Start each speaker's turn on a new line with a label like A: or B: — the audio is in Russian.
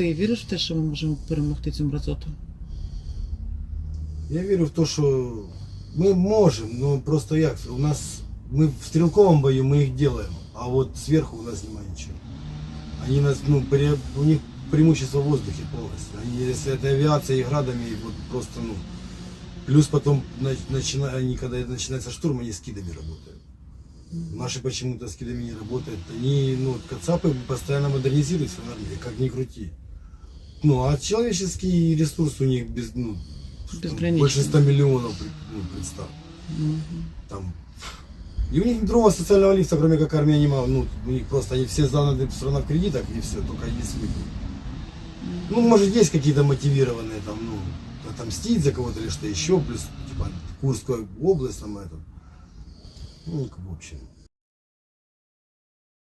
A: Ти віриш в те, що ми можемо перемогти цю мразоту?
B: Я верю в то, что мы можем, но просто як, у нас, мы в стрелковом бою мы их делаем, а вот сверху у нас нема ничего. Они нас, ну, пре- у них преимущество в воздухе полностью. Они, если это авиация и градами, вот просто, ну, плюс потом, нач- начина- они, когда начинается штурм, они скидами работают. Наши почему-то скидами не работают. Они, ну, кацапы постоянно модернизируются в армии, как ни крути. Ну, а человеческий ресурс у них без, ну,
A: Безграничный.
B: больше 100 миллионов, ну, представь.
A: Мгм.
B: Там. И у них другого социального лифта, кроме как армия, нема. Ну, у них просто они все заняты страна в кредитах и все, только есть выход. Ну, может, есть какие-то мотивированные там, ну, отомстить за кого-то или что еще, плюс, типа, Курская область там это. Ну, в общем.